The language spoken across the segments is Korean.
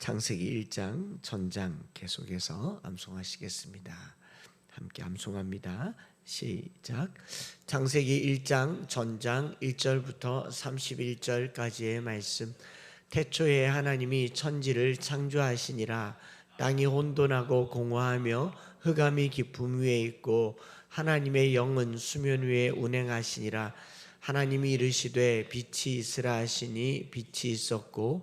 창세기 1장 전장 계속해서 암송하시겠습니다. 함께 암송합니다. 시작. 창세기 1장 전장 1절부터 31절까지의 말씀. 태초에 하나님이 천지를 창조하시니라 땅이 혼돈하고 공허하며 흑암이 깊음 위에 있고 하나님의 영은 수면 위에 운행하시니라 하나님이 이르시되 빛이 있으라 하시니 빛이 있었고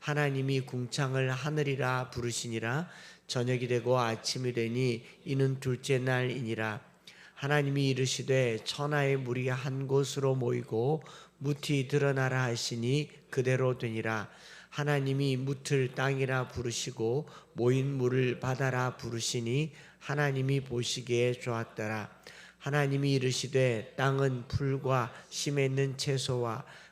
하나님이 궁창을 하늘이라 부르시니라. 저녁이 되고 아침이 되니 이는 둘째 날이니라. 하나님이 이르시되 천하의 물이 한 곳으로 모이고 무티 드러나라 하시니 그대로 되니라. 하나님이 무틀 땅이라 부르시고 모인 물을 바다라 부르시니 하나님이 보시기에 좋았더라. 하나님이 이르시되 땅은 풀과 심에 있는 채소와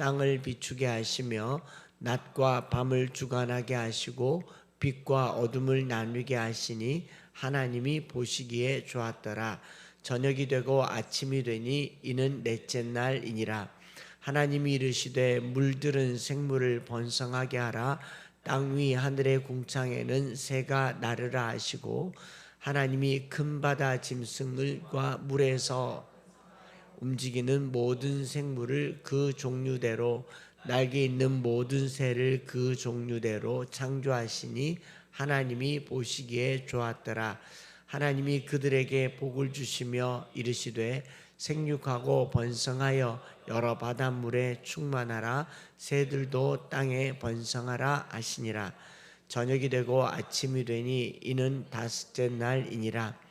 땅을 비추게 하시며 낮과 밤을 주관하게 하시고 빛과 어둠을 나누게 하시니 하나님이 보시기에 좋았더라. 저녁이 되고 아침이 되니 이는 넷째 날이니라. 하나님이 이르시되 물들은 생물을 번성하게 하라. 땅 위 하늘의 궁창에는 새가 나르라 하시고 하나님이 큰 바다 짐승들과 물에서 움직이는 모든 생물을 그 종류대로 날개 있는 모든 새를 그 종류대로 창조하시니 하나님이 보시기에 좋았더라. 하나님이 그들에게 복을 주시며 이르시되 생육하고 번성하여 여러 바닷물에 충만하라 새들도 땅에 번성하라 하시니라. 저녁이 되고 아침이 되니 이는 다섯째 날이니라.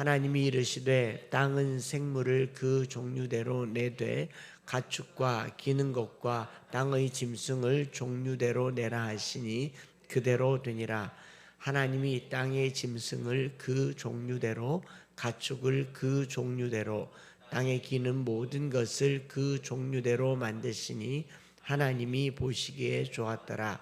하나님이 이르시되 땅은 생물을 그 종류대로 내되 가축과 기는 것과 땅의 짐승을 종류대로 내라 하시니 그대로 되니라. 하나님이 땅의 짐승을 그 종류대로 가축을 그 종류대로 땅에 기는 모든 것을 그 종류대로 만드시니 하나님이 보시기에 좋았더라.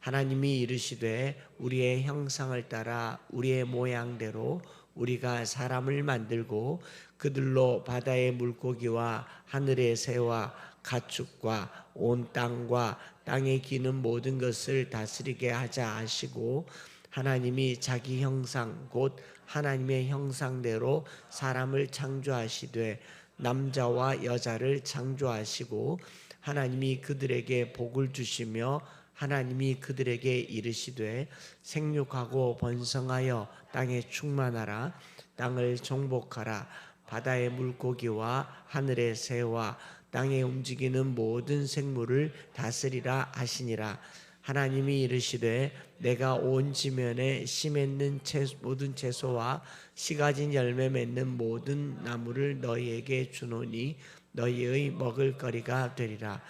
하나님이 이르시되 우리의 형상을 따라 우리의 모양대로 우리가 사람을 만들고 그들로 바다의 물고기와 하늘의 새와 가축과 온 땅과 땅에 기는 모든 것을 다스리게 하자 하시고 하나님이 자기 형상 곧 하나님의 형상대로 사람을 창조하시되 남자와 여자를 창조하시고 하나님이 그들에게 복을 주시며 하나님이 그들에게 이르시되 생육하고 번성하여 땅에 충만하라. 땅을 정복하라. 바다의 물고기와 하늘의 새와 땅에 움직이는 모든 생물을 다스리라 하시니라. 하나님이 이르시되 내가 온 지면에 씨 맺는 모든 채소와 씨 가진 열매 맺는 모든 나무를 너희에게 주노니 너희의 먹을 거리가 되리라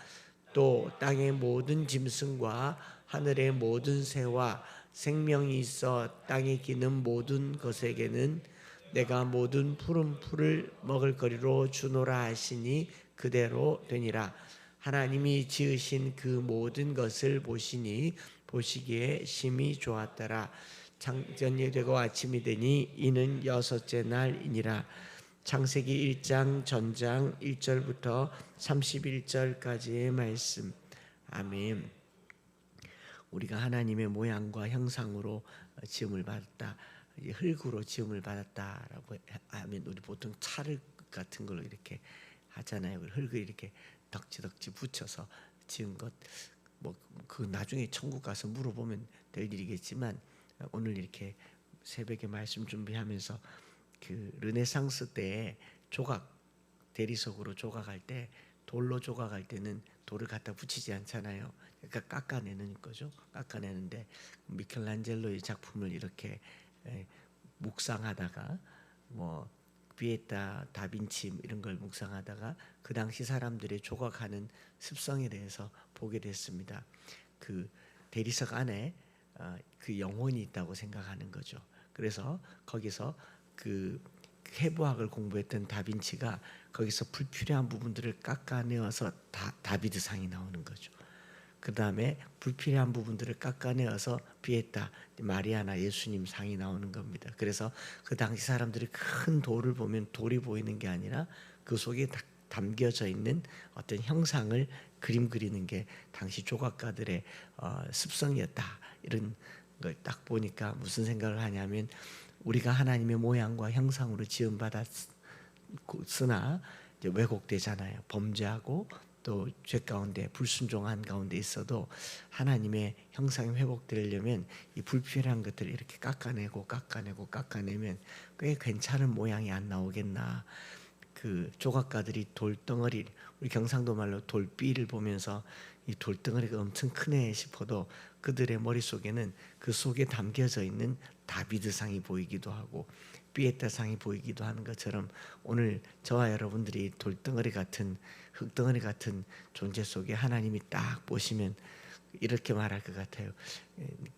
또 땅의 모든 짐승과 하늘의 모든 새와 생명이 있어 땅에 기는 모든 것에게는 내가 모든 푸른 풀을 먹을 거리로 주노라 하시니 그대로 되니라. 하나님이 지으신 그 모든 것을 보시니 보시기에 심히 좋았더라. 창전이 되고 아침이 되니 이는 여섯째 날이니라 창세기 1장 전장 1절부터 31절까지의 말씀. 아멘. 우리가 하나님의 모양과 형상으로 지음을 받았다. 흙으로 지음을 받았다라고 하면 우리 보통 찰흙 같은 걸로 이렇게 하잖아요. 흙을 이렇게 덕지덕지 붙여서 지은 것. 뭐 그 나중에 천국 가서 물어보면 될 일이겠지만 오늘 이렇게 새벽에 말씀 준비하면서 그 르네상스 때 조각 대리석으로 조각할 때 돌로 조각할 때는 돌을 갖다 붙이지 않잖아요. 그러니까 깎아내는 거죠. 깎아내는데 미켈란젤로의 작품을 이렇게 에, 묵상하다가 뭐 비에타 다빈치 이런 걸 묵상하다가 그 당시 사람들의 조각하는 습성에 대해서 보게 됐습니다. 그 대리석 안에 어, 그 영혼이 있다고 생각하는 거죠. 그래서 거기서 그 해부학을 공부했던 다빈치가 거기서 불필요한 부분들을 깎아내어서 다, 다비드 상이 나오는 거죠. 그 다음에 불필요한 부분들을 깎아내어서 비에타 마리아나 예수님 상이 나오는 겁니다. 그래서 그 당시 사람들이 큰 돌을 보면 돌이 보이는 게 아니라 그 속에 다- 담겨져 있는 어떤 형상을 그림 그리는 게 당시 조각가들의 어, 습성이었다. 이런 걸 딱 보니까 무슨 생각을 하냐면 우리가 하나님의 모양과 형상으로 지음 받았으나 이제 왜곡되잖아요. 범죄하고 또 죄 가운데 불순종한 가운데 있어도 하나님의 형상이 회복되려면 이 불필요한 것들을 이렇게 깎아내고 깎아내고 깎아내면 꽤 괜찮은 모양이 안 나오겠나. 그 조각가들이 돌덩어리 우리 경상도 말로 돌비를 보면서 이 돌덩어리가 엄청 크네 싶어도 그들의 머릿속에는 그 속에 담겨져 있는 다비드상이 보이기도 하고 비에타상이 보이기도 하는 것처럼 오늘 저와 여러분들이 돌덩어리 같은 흙덩어리 같은 존재 속에 하나님이 딱 보시면 이렇게 말할 것 같아요.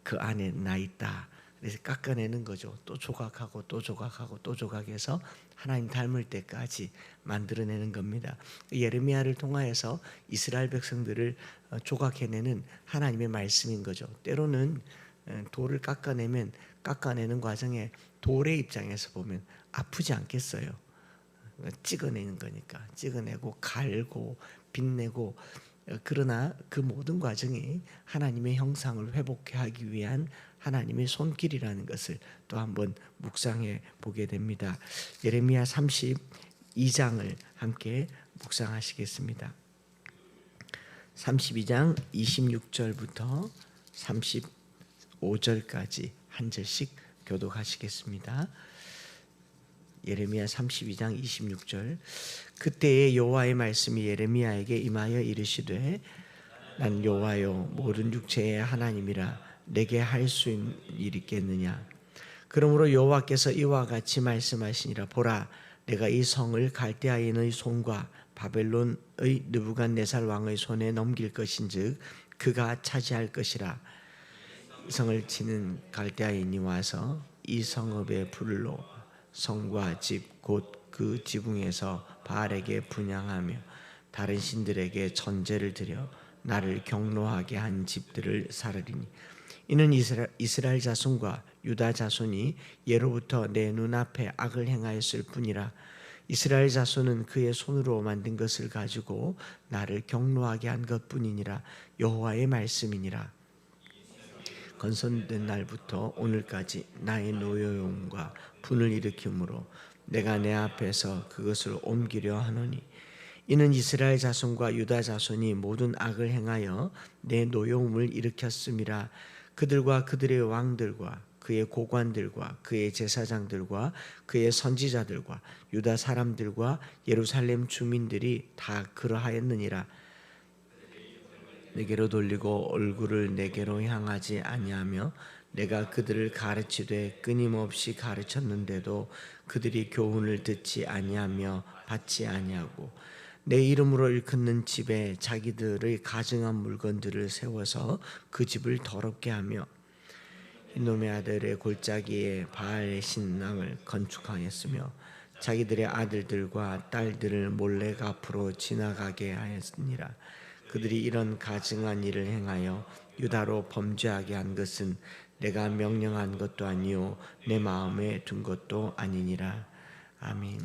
그 안에 나 있다. 그래서 깎아내는 거죠. 또 조각하고 또 조각하고 또 조각해서 하나님 닮을 때까지 만들어내는 겁니다. 예레미야를 통하여서 이스라엘 백성들을 어, 조각해내는 하나님의 말씀인 거죠. 때로는 어, 돌을 깎아내면 깎아내는 과정에 돌의 입장에서 보면 아프지 않겠어요. 찍어내는 거니까 찍어내고 갈고 빛내고 어, 그러나 그 모든 과정이 하나님의 형상을 회복하기 위한 하나님의 손길이라는 것을 또 한번 묵상해 보게 됩니다. 예레미야 32장을 함께 묵상하시겠습니다. 32장 26절부터 35절까지 한 절씩 교독하시겠습니다. 예레미야 32장 26절 그때에 여호와의 말씀이 예레미야에게 임하여 이르시되 난 여호와요 모든 육체의 하나님이라 내게 할 수 있는 일이 있겠느냐? 그러므로 여호와께서 이와 같이 말씀하시니라. 보라 내가 이 성을 갈대아인의 손과 바벨론의 느부갓네살 왕의 손에 넘길 것인즉 그가 차지할 것이라. 이 성을 치는 갈대아인이 와서 이 성읍의 불로 성과 집 곧 그 지붕에서 바알에게 분양하며 다른 신들에게 전제를 드려 나를 경노하게 한 집들을 사르리니 이는 이스라, 이스라엘 자손과 유다 자손이 예로부터 내 눈앞에 악을 행하였을 뿐이라. 이스라엘 자손은 그의 손으로 만든 것을 가지고 나를 경노하게 한 것뿐이니라. 여호와의 말씀이니라. 건선된 날부터 오늘까지 나의 노여움과 분을 일으키므로 내가 내 앞에서 그것을 옮기려 하노니. 이는 이스라엘 자손과 유다 자손이 모든 악을 행하여 내 노여움을 일으켰음이라 그들과 그들의 왕들과 그의 고관들과 그의 제사장들과 그의 선지자들과 유다 사람들과 예루살렘 주민들이 다 그러하였느니라. 내게로 돌리고 얼굴을 내게로 향하지 아니하며 내가 그들을 가르치되 끊임없이 가르쳤는데도 그들이 교훈을 듣지 아니하며 받지 아니하고 내 이름으로 일컫는 집에 자기들의 가증한 물건들을 세워서 그 집을 더럽게 하며 이놈의 아들의 골짜기에 바알의 신당을 건축하였으며 자기들의 아들들과 딸들을 몰래 앞으로 지나가게 하였느니라 그들이 이런 가증한 일을 행하여 유다로 범죄하게 한 것은 내가 명령한 것도 아니요 내 마음에 둔 것도 아니니라. 아멘.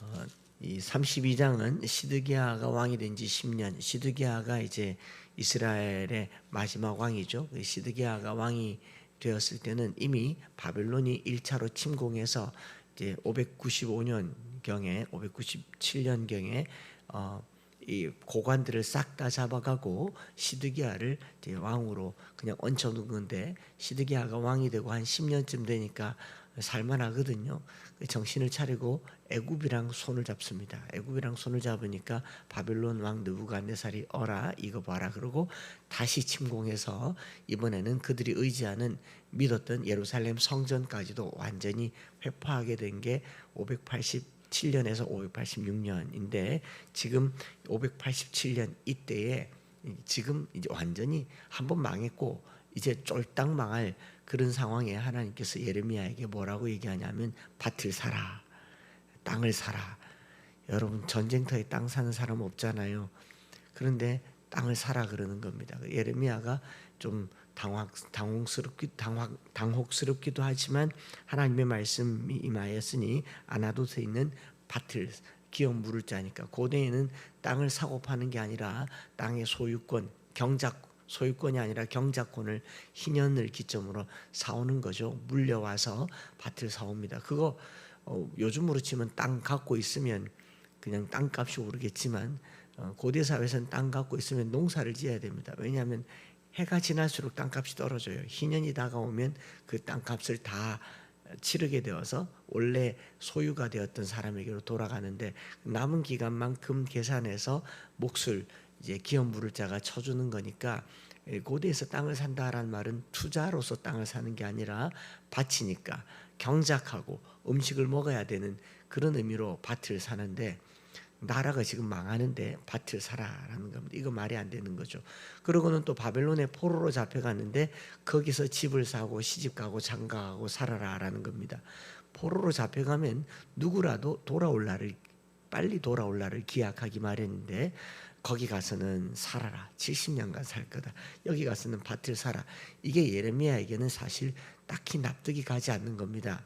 어, 이 32장은 시드기야가 왕이 된 지 10년. 시드기야가 이제 이스라엘의 마지막 왕이죠. 그 시드기야가 왕이 되었을 때는 이미 바벨론이 1차로 침공해서 이제 595년 경에 597년 경에 어, 이 고관들을 싹 다 잡아가고 시드기야를 이제 왕으로 그냥 얹혀놓은 건데 시드기야가 왕이 되고 한 10년쯤 되니까 살만하거든요. 정신을 차리고 애굽이랑 손을 잡습니다. 애굽이랑 손을 잡으니까 바벨론 왕 느부갓네살이 어라 이거 봐라 그러고 다시 침공해서 이번에는 그들이 의지하는 믿었던 예루살렘 성전까지도 완전히 회파하게 된 게 587년에서 586년인데 지금 587년 이때에 지금 이제 완전히 한 번 망했고 이제 쫄딱 망할 그런 상황에 하나님께서 예레미야에게 뭐라고 얘기하냐면 밭을 사라. 땅을 사라. 여러분 전쟁터에 땅 사는 사람 없잖아요. 그런데 땅을 사라 그러는 겁니다. 예레미야가 좀 당황 당혹스럽기 당황 당혹스럽기도 하지만 하나님의 말씀이 임하였으니 아나도에 있는 밭을 기업 물을 자니까 고대에는 땅을 사고 파는 게 아니라 땅의 소유권 경작 소유권이 아니라 경작권을 희년을 기점으로 사오는 거죠. 물려와서 밭을 사옵니다. 그거 어, 요즘으로 치면 땅 갖고 있으면 그냥 땅값이 오르겠지만 어, 고대 사회에서는 땅 갖고 있으면 농사를 지어야 됩니다. 왜냐하면 해가 지날수록 땅값이 떨어져요. 희년이 다가오면 그 땅값을 다 치르게 되어서 원래 소유가 되었던 사람에게로 돌아가는데 남은 기간만큼 계산해서 몫을 이제 기업 물을 자가 쳐주는 거니까 예, 고대에서 땅을 산다라는 말은 투자로서 땅을 사는 게 아니라 밭이니까 경작하고 음식을 먹어야 되는 그런 의미로 밭을 사는데 나라가 지금 망하는데 밭을 사라라는 겁니다. 이거 말이 안 되는 거죠. 그러고는 또 바벨론의 포로로 잡혀갔는데 거기서 집을 사고 시집 가고 장가가고 살아라라는 겁니다. 포로로 잡혀가면 누구라도 돌아올 날을 빨리 돌아올 날을 기약하기 마련인데 거기 가서는 살아라. 70년간 살 거다. 여기 가서는 밭을 사라. 이게 예레미야에게는 사실 딱히 납득이 가지 않는 겁니다.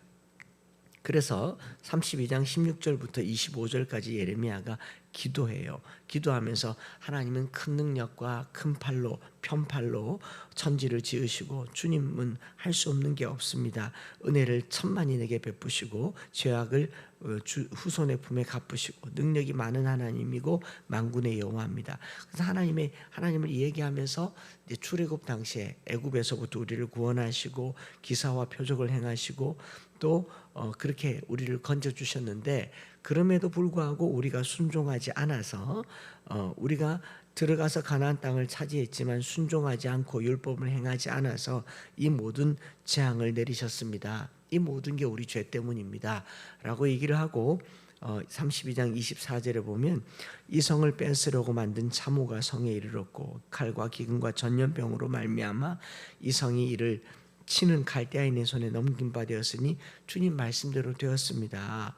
그래서 32장 16절부터 25절까지 예레미야가 기도해요. 기도하면서 하나님은 큰 능력과 큰 팔로 편팔로 천지를 지으시고 주님은 할 수 없는 게 없습니다. 은혜를 천만인에게 베푸시고 죄악을 어, 후손의 품에 갚으시고 능력이 많은 하나님이고 만군의 여호와입니다. 그래서 하나님의 하나님을 얘기하면서 출애굽 당시에 애굽에서부터 우리를 구원하시고 기사와 표적을 행하시고 또 어, 그렇게 우리를 건져 주셨는데 그럼에도 불구하고 우리가 순종하지 않아서 어, 우리가 들어가서 가나안 땅을 차지했지만 순종하지 않고 율법을 행하지 않아서 이 모든 재앙을 내리셨습니다. 이 모든 게 우리 죄 때문입니다.라고 얘기를 하고 어, 32장 24절에 보면 이 성을 뺏으려고 만든 참호가 성에 이르렀고 칼과 기근과 전염병으로 말미암아 이 성이 이를 치는 갈대아인의 손에 넘긴 바 되었으니 주님 말씀대로 되었습니다.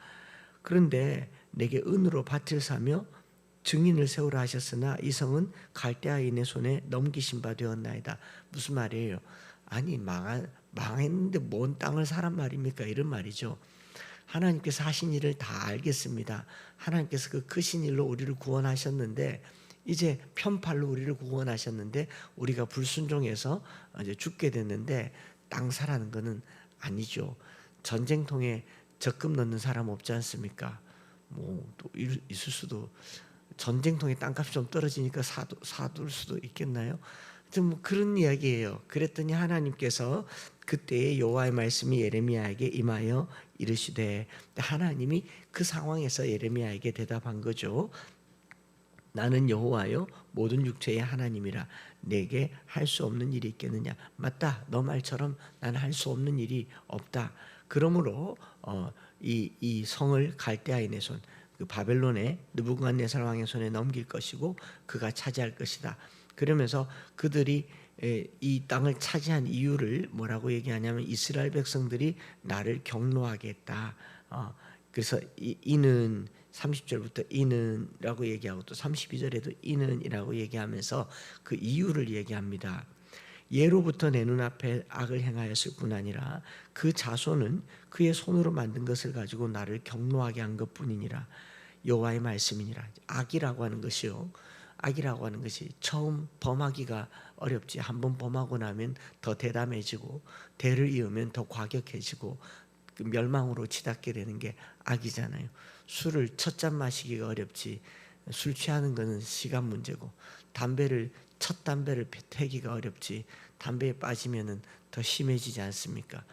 그런데 내게 은으로 밭을 사며 증인을 세우라 하셨으나 이 성은 갈대아인의 손에 넘기신 바 되었나이다. 무슨 말이에요? 아니 망한, 망했는데 뭔 땅을 사란 말입니까? 이런 말이죠. 하나님께서 하신 일을 다 알겠습니다. 하나님께서 그 크신 일로 우리를 구원하셨는데 이제 편팔로 우리를 구원하셨는데 우리가 불순종해서 이제 죽게 됐는데 땅 사라는 것은 아니죠. 전쟁통에 적금 넣는 사람 없지 않습니까? 뭐 또 있을 수도 전쟁통에 땅값이 좀 떨어지니까 사도 사둘 수도 있겠나요? 좀 그런 이야기예요. 그랬더니 하나님께서 그때의 여호와의 말씀이 예레미야에게 임하여 이르시되 하나님이 그 상황에서 예레미야에게 대답한 거죠. 나는 여호와요 모든 육체의 하나님이라 내게 할 수 없는 일이 있겠느냐 맞다 너 말처럼 나는 할수 없는 일이 없다 그러므로 어, 이, 이 성을 갈대아인의 손, 그 바벨론의 느부갓네살 왕의 손에 넘길 것이고 그가 차지할 것이다. 그러면서 그들이 이 땅을 차지한 이유를 뭐라고 얘기하냐면 이스라엘 백성들이 나를 경노하게 했다. 어, 그래서 이, 이는 30절부터 이는라고 얘기하고 또 32절에도 이는이라고 얘기하면서 그 이유를 얘기합니다. 예로부터 내 눈앞에 악을 행하였을 뿐 아니라 그 자손은 그의 손으로 만든 것을 가지고 나를 경노하게 한 것뿐이니라. 여호와의 말씀이니라. 악이라고 하는 것이요. 악이라고 하는 것이 처음 범하기가 어렵지. 한 번 범하고 나면 더 대담해지고 대를 이으면 더 과격해지고 그 멸망으로 치닫게 되는 게 악이잖아요. 술을 첫 잔 마시기가 어렵지 술 취하는 거는 시간 문제고 담배를 첫 담배를 태기가 어렵지 담배에 빠지면은 더 심해지지 않습니까?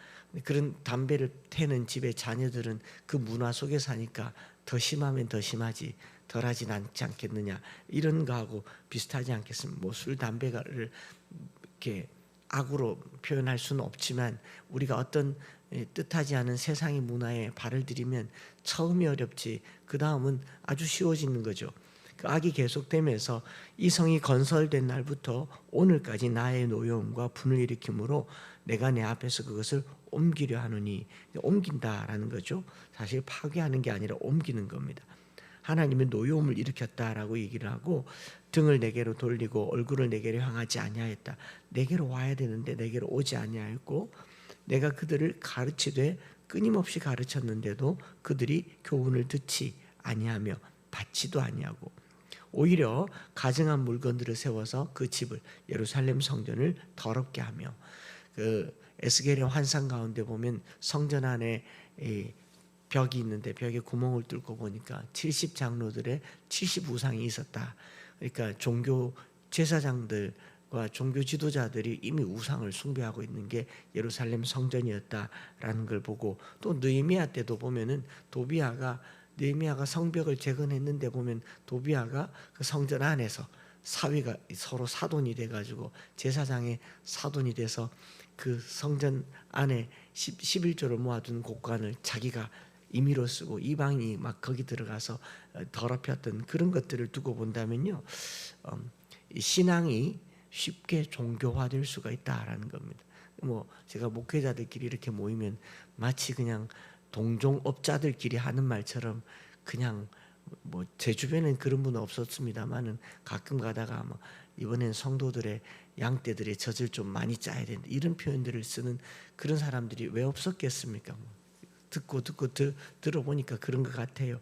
그런 담배를 태는 집의 자녀들은 그 문화 속에 사니까 더 심하면 더 심하지 덜하진 않지 않겠느냐 이런 거하고 비슷하지 않겠습니까? 뭐 술 담배를 이렇게 악으로 표현할 수는 없지만 우리가 어떤 예, 뜻하지 않은 세상의 문화에 발을 들이면 처음이 어렵지 그 다음은 아주 쉬워지는 거죠. 그 악이 계속되면서 이 성이 건설된 날부터 오늘까지 나의 노여움과 분을 일으키므로 내가 내 앞에서 그것을 옮기려 하노니 옮긴다라는 거죠. 사실 파괴하는 게 아니라 옮기는 겁니다. 하나님은 노여움을 일으켰다라고 얘기를 하고 등을 내게로 돌리고 얼굴을 내게로 향하지 아니하였다. 내게로 와야 되는데 내게로 오지 아니하였고 내가 그들을 가르치되 끊임없이 가르쳤는데도 그들이 교훈을 듣지 아니하며 받지도 아니하고 오히려 가증한 물건들을 세워서 그 집을 예루살렘 성전을 더럽게 하며 그 에스겔의 환상 가운데 보면 성전 안에 이 벽이 있는데 벽에 구멍을 뚫고 보니까 70 장로들의 70 우상이 있었다. 그러니까 종교 제사장들과 종교 지도자들이 이미 우상을 숭배하고 있는 게 예루살렘 성전이었다라는 걸 보고 또 느헤미야 때도 보면은 도비아가 느헤미야가 성벽을 재건했는데 보면 도비아가 그 성전 안에서 사위가 서로 사돈이 돼 가지고 제사장의 사돈이 돼서 그 성전 안에 10, 11조를 모아둔 곡관을 자기가 임의로 쓰고 이방이 막 거기 들어가서 어, 더럽혔던 그런 것들을 두고 본다면요 음, 신앙이 쉽게 종교화될 수가 있다라는 겁니다. 뭐 제가 목회자들끼리 이렇게 모이면 마치 그냥 동종업자들끼리 하는 말처럼 그냥 뭐 제 주변엔 그런 분은 없었습니다만은 가끔 가다가 뭐 이번엔 성도들의 양떼들의 젖을 좀 많이 짜야 된다 이런 표현들을 쓰는 그런 사람들이 왜 없었겠습니까? 뭐 듣고 듣고 드, 들어보니까 그런 것 같아요.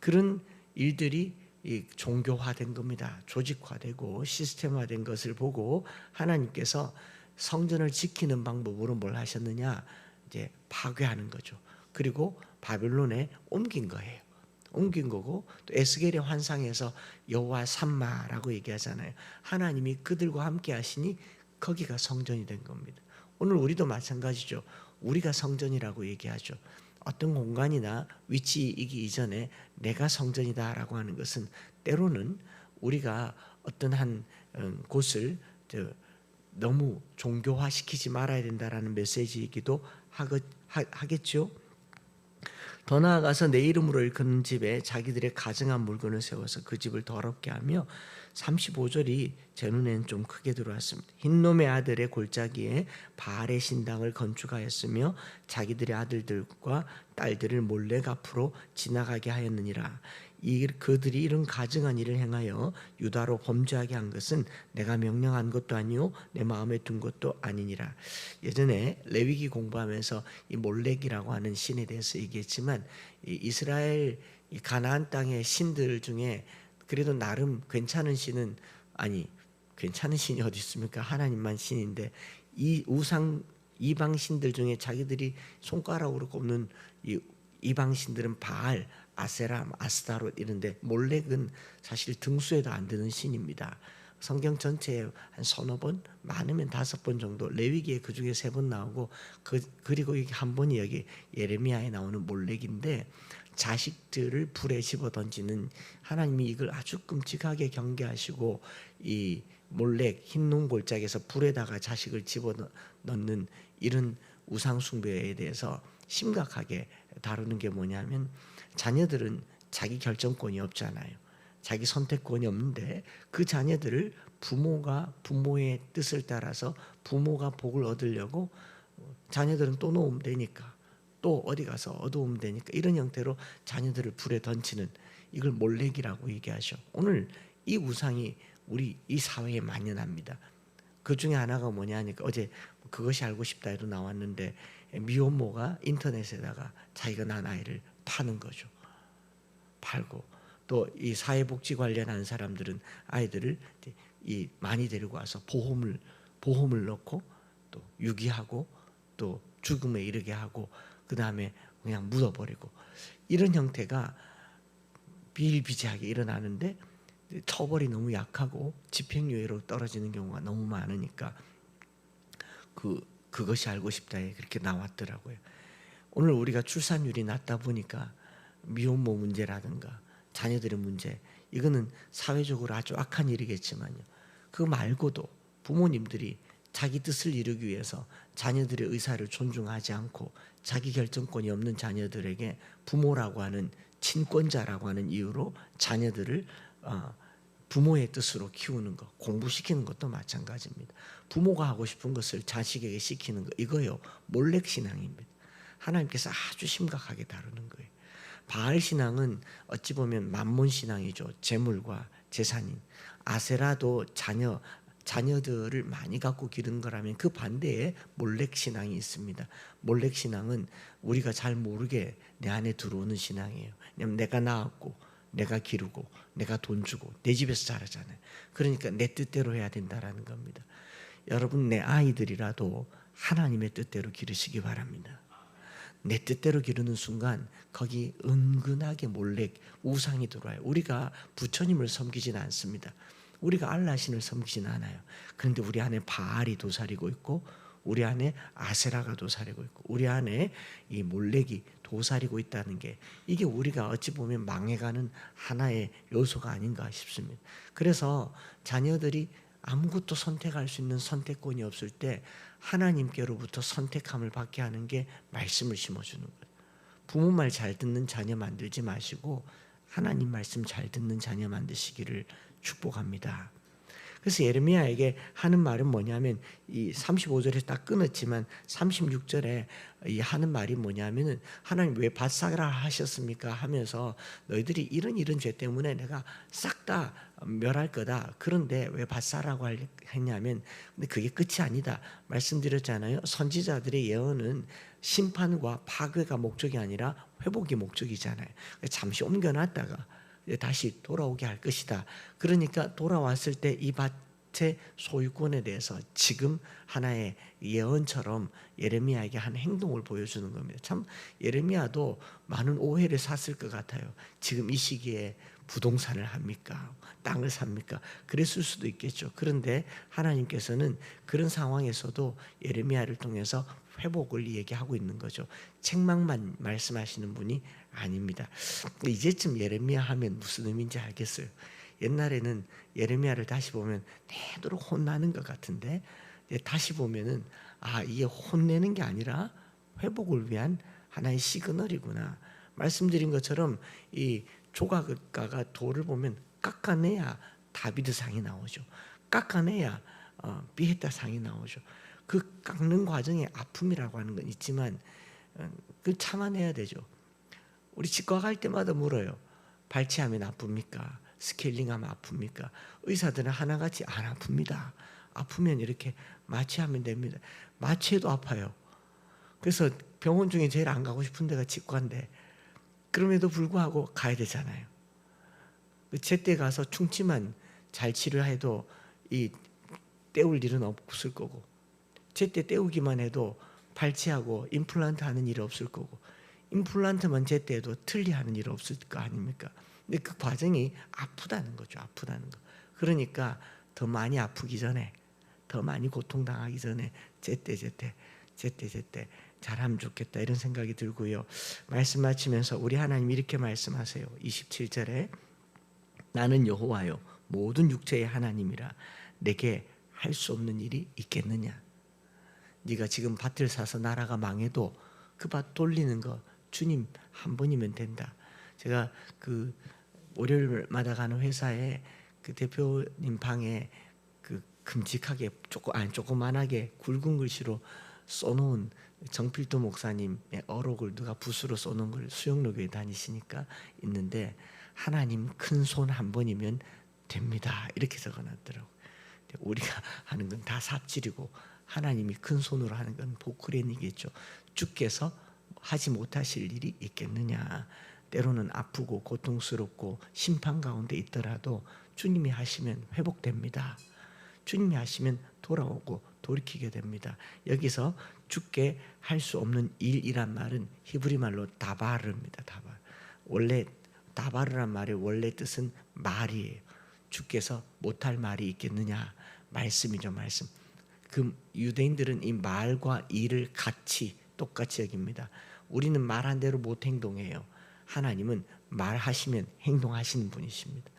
그런 일들이 이 종교화된 겁니다. 조직화되고 시스템화된 것을 보고 하나님께서 성전을 지키는 방법으로 뭘 하셨느냐? 이제 파괴하는 거죠. 그리고 바벨론에 옮긴 거예요. 옮긴 거고 또 에스겔의 환상에서 여호와 삼마라고 얘기하잖아요. 하나님이 그들과 함께 하시니 거기가 성전이 된 겁니다. 오늘 우리도 마찬가지죠. 우리가 성전이라고 얘기하죠. 어떤 공간이나 위치이기 이전에 내가 성전이다라고 하는 것은 때로는 우리가 어떤 한 음, 곳을 너무 종교화시키지 말아야 된다라는 메시지이기도 하겠죠. 더 나아가서 내 이름으로 일컫는 집에 자기들의 가증한 물건을 세워서 그 집을 더럽게 하며 35절이 제 눈에는 좀 크게 들어왔습니다. 흰놈의 아들의 골짜기에 바알의 신당을 건축하였으며 자기들의 아들들과 딸들을 몰래 앞으로 지나가게 하였느니라. 이 그들이 이런 가증한 일을 행하여 유다로 범죄하게 한 것은 내가 명령한 것도 아니요 내 마음에 둔 것도 아니니라. 예전에 레위기 공부하면서 이 몰렉이라고 하는 신에 대해서 얘기했지만 이 이스라엘 이 가나안 땅의 신들 중에 그래도 나름 괜찮은 신은 아니 괜찮은 신이 어디 있습니까? 하나님만 신인데 이 우상 이방 신들 중에 자기들이 손가락으로 꼽는 이 이방 신들은 바알, 아세라, 아스타롯 이런데 몰렉은 사실 등수에도 안 드는 신입니다. 성경 전체에 한 서너 번, 많으면 다섯 번 정도 레위기에 그 중에 세 번 나오고 그 그리고 이게 한 번이 여기 예레미야에 나오는 몰렉인데 자식들을 불에 집어 던지는 하나님이 이걸 아주 끔찍하게 경계하시고 이 몰렉 흰 농골짝에서 불에다가 자식을 집어 넣는 이런 우상 숭배에 대해서 심각하게 다루는 게 뭐냐면 자녀들은 자기 결정권이 없잖아요. 자기 선택권이 없는데 그 자녀들을 부모가 부모의 뜻을 따라서 부모가 복을 얻으려고 자녀들은 또 놓으면 되니까 또 어디 가서 어두우면 되니까 이런 형태로 자녀들을 불에 던지는 이걸 몰래기라고 얘기하셔. 오늘 이 우상이 우리 이 사회에 만연합니다. 그 중에 하나가 뭐냐니까 어제 그것이 알고 싶다에도 나왔는데 미혼모가 인터넷에다가 자기가 낳은 아이를 파는 거죠. 팔고 또 이 사회복지 관련한 사람들은 아이들을 이 많이 데리고 와서 보험을 보험을 넣고 또 유기하고 또 죽음에 이르게 하고 그 다음에 그냥 묻어버리고 이런 형태가 비일비재하게 일어나는데 처벌이 너무 약하고 집행유예로 떨어지는 경우가 너무 많으니까 그 그것이 알고 싶다에 그렇게 나왔더라고요. 오늘 우리가 출산율이 낮다 보니까 미혼모 문제라든가 자녀들의 문제 이거는 사회적으로 아주 악한 일이겠지만요. 그 말고도 부모님들이 자기 뜻을 이루기 위해서 자녀들의 의사를 존중하지 않고 자기 결정권이 없는 자녀들에게 부모라고 하는 친권자라고 하는 이유로 자녀들을 어, 부모의 뜻으로 키우는 것, 공부시키는 것도 마찬가지입니다. 부모가 하고 싶은 것을 자식에게 시키는 것 이거요 몰래 신앙입니다. 하나님께서 아주 심각하게 다루는 거예요. 바알 신앙은 어찌 보면 만몬 신앙이죠. 재물과 재산인 아세라도 자녀 자녀들을 많이 갖고 기르는 거라면 그 반대에 몰렉 신앙이 있습니다. 몰렉 신앙은 우리가 잘 모르게 내 안에 들어오는 신앙이에요. 왜냐면 내가 낳았고 내가 기르고 내가 돈 주고 내 집에서 자라잖아요. 그러니까 내 뜻대로 해야 된다라는 겁니다. 여러분 내 아이들이라도 하나님의 뜻대로 기르시기 바랍니다. 내 뜻대로 기르는 순간 거기 은근하게 몰래 우상이 들어와요. 우리가 부처님을 섬기진 않습니다. 우리가 알라신을 섬기진 않아요. 그런데 우리 안에 바알이 도사리고 있고 우리 안에 아세라가 도사리고 있고 우리 안에 이 몰렉이 도사리고 있다는 게 이게 우리가 어찌 보면 망해가는 하나의 요소가 아닌가 싶습니다. 그래서 자녀들이 아무것도 선택할 수 있는 선택권이 없을 때 하나님께로부터 선택함을 받게 하는 게 말씀을 심어주는 거예요. 부모 말 잘 듣는 자녀 만들지 마시고 하나님 말씀 잘 듣는 자녀 만드시기를 축복합니다. 그래서 예레미야에게 하는 말은 뭐냐면 이 35절에 딱 끊었지만 36절에 이 하는 말이 뭐냐면은 하나님 왜 밭사라 하셨습니까 하면서 너희들이 이런 이런 죄 때문에 내가 싹 다 멸할 거다. 그런데 왜 밭사라고 했냐면 근데 그게 끝이 아니다. 말씀드렸잖아요. 선지자들의 예언은 심판과 파괴가 목적이 아니라 회복이 목적이잖아요. 잠시 옮겨놨다가 다시 돌아오게 할 것이다. 그러니까 돌아왔을 때 이 밭의 소유권에 대해서 지금 하나의 예언처럼 예레미야에게 한 행동을 보여주는 겁니다. 참 예레미야도 많은 오해를 샀을 것 같아요. 지금 이 시기에 부동산을 합니까? 땅을 삽니까? 그랬을 수도 있겠죠. 그런데 하나님께서는 그런 상황에서도 예레미야를 통해서 회복을 얘기하고 있는 거죠. 책망만 말씀하시는 분이 아닙니다. 이제쯤 예레미야 하면 무슨 의미인지 알겠어요. 옛날에는 예레미야를 다시 보면 내도록 혼나는 것 같은데 다시 보면은 아 이게 혼내는 게 아니라 회복을 위한 하나의 시그널이구나. 말씀드린 것처럼 이 조각가가 돌을 보면 깎아내야 다비드 상이 나오죠. 깎아내야 어, 비헤타 상이 나오죠. 그 깎는 과정에 아픔이라고 하는 건 있지만 어, 그 참아내야 되죠. 우리 치과 갈 때마다 물어요. 발치하면 아픕니까? 스케일링하면 아픕니까? 의사들은 하나같이 안 아픕니다. 아프면 이렇게 마취하면 됩니다. 마취해도 아파요. 그래서 병원 중에 제일 안 가고 싶은 데가 치과인데 그럼에도 불구하고 가야 되잖아요. 제때 가서 충치만 잘 치료해도 이 때울 일은 없을 거고 제때 때우기만 해도 발치하고 임플란트 하는 일 없을 거고 임플란트 만 제때해도 틀리하는 일 없을 거 아닙니까? 근데 그 과정이 아프다는 거죠. 아프다는 거. 그러니까 더 많이 아프기 전에 더 많이 고통당하기 전에 제때 제때 제때 제때 잘하면 좋겠다 이런 생각이 들고요. 말씀 마치면서 우리 하나님 이렇게 말씀하세요. 27절에 나는 여호와요 모든 육체의 하나님이라 내게 할 수 없는 일이 있겠느냐? 네가 지금 밭을 사서 나라가 망해도 그 밭 돌리는 거 주님 한 번이면 된다. 제가 그 월요일마다 가는 회사에 그 대표님 방에 그 큼직하게 조금 아니 조그만하게 굵은 글씨로 써놓은 정필도 목사님의 어록을 누가 붓으로 써놓은 걸 수영로교에 다니시니까 있는데 하나님 큰 손 한 번이면 됩니다 이렇게 적어놨더라고. 우리가 하는 건 다 삽질이고 하나님이 큰 손으로 하는 건 보크레니겠죠. 주께서 하지 못하실 일이 있겠느냐. 때로는 아프고 고통스럽고 심판 가운데 있더라도 주님이 하시면 회복됩니다. 주님이 하시면 돌아오고 돌이키게 됩니다. 여기서 주께 할수 없는 일이란 말은 히브리 말로 다바르입니다. 다발. 원래 다바르란 말의 원래 뜻은 말이에요. 주께서 못할 말이 있겠느냐? 말씀이죠, 말씀. 그 유대인들은 이 말과 일을 같이 똑같이 여깁니다. 우리는 말한 대로 못 행동해요. 하나님은 말하시면 행동하시는 분이십니다.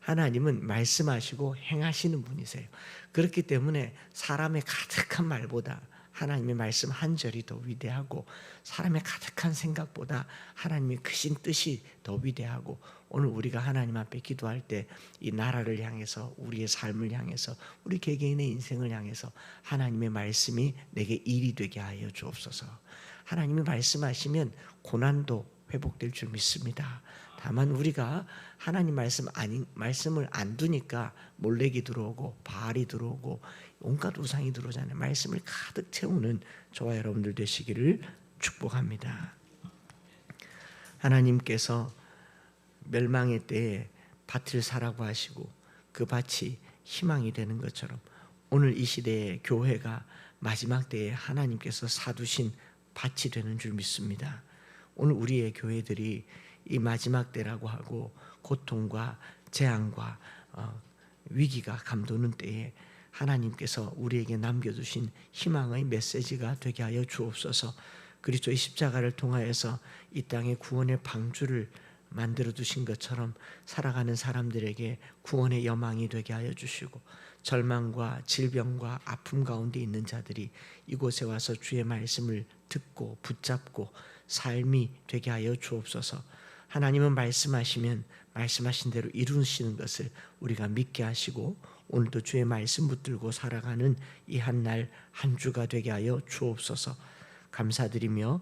하나님은 말씀하시고 행하시는 분이세요. 그렇기 때문에 사람의 가득한 말보다 하나님의 말씀 한 절이 더 위대하고 사람의 가득한 생각보다 하나님의 크신 뜻이 더 위대하고 오늘 우리가 하나님 앞에 기도할 때 이 나라를 향해서 우리의 삶을 향해서 우리 개개인의 인생을 향해서 하나님의 말씀이 내게 일이 되게 하여 주옵소서. 하나님이 말씀하시면 고난도 회복될 줄 믿습니다. 다만 우리가 하나님 말씀 아닌 말씀을 안 두니까 몰래기 들어오고 바알이 들어오고 온갖 우상이 들어오잖아요. 말씀을 가득 채우는 저와 여러분들 되시기를 축복합니다. 하나님께서 멸망의 때에 밭을 사라고 하시고 그 밭이 희망이 되는 것처럼 오늘 이 시대의 교회가 마지막 때에 하나님께서 사두신 밭이 되는 줄 믿습니다. 오늘 우리의 교회들이 이 마지막 때라고 하고 고통과 재앙과 어, 위기가 감도는 때에 하나님께서 우리에게 남겨두신 희망의 메시지가 되게 하여 주옵소서. 그리스도의 십자가를 통하여서 이 땅에 구원의 방주를 만들어 두신 것처럼 살아가는 사람들에게 구원의 여망이 되게 하여 주시고 절망과 질병과 아픔 가운데 있는 자들이 이곳에 와서 주의 말씀을 듣고 붙잡고 삶이 되게 하여 주옵소서. 하나님은 말씀하시면 말씀하신 대로 이루시는 것을 우리가 믿게 하시고 오늘도 주의 말씀 붙들고 살아가는 이 한 날 한 주가 되게 하여 주옵소서. 감사드리며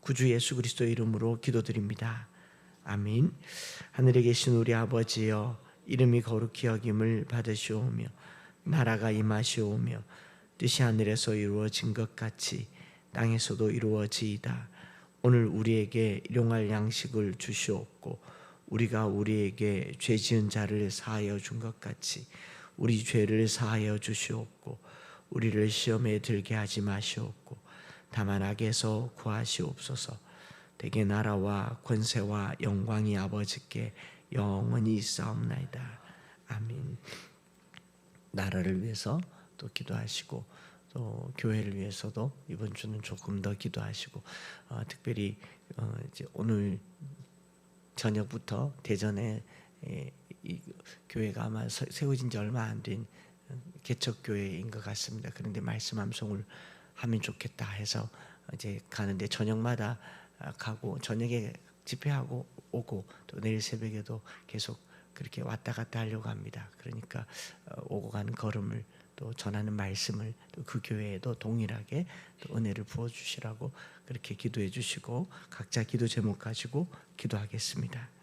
구주 예수 그리스도 이름으로 기도드립니다. 아멘. 하늘에 계신 우리 아버지여 이름이 거룩히 여김을 받으시오며 나라가 임하시오며 뜻이 하늘에서 이루어진 것 같이 땅에서도 이루어지이다. 오늘 우리에게 일용할 양식을 주시옵고 우리가 우리에게 죄 지은 자를 사하여 준 것 같이 우리 죄를 사하여 주시옵고 우리를 시험에 들게 하지 마시옵고 다만 악에서 구하시옵소서. 대개 나라와 권세와 영광이 아버지께 영원히 있사옵나이다. 아멘. 나라를 위해서 또 기도하시고 또 교회를 위해서도 이번 주는 조금 더 기도하시고 어, 특별히 어, 이제 오늘 저녁부터 대전에 에, 이 교회가 아마 서, 세워진 지 얼마 안 된 개척 교회인 것 같습니다. 그런데 말씀 암송을 하면 좋겠다 해서 이제 가는데 저녁마다 아, 가고 저녁에 집회하고 오고 또 내일 새벽에도 계속 그렇게 왔다 갔다 하려고 합니다. 그러니까 어, 오고 가는 걸음을 또 전하는 말씀을 또 그 교회에도 동일하게 또 은혜를 부어 주시라고 그렇게 기도해 주시고 각자 기도 제목 가지고 기도하겠습니다.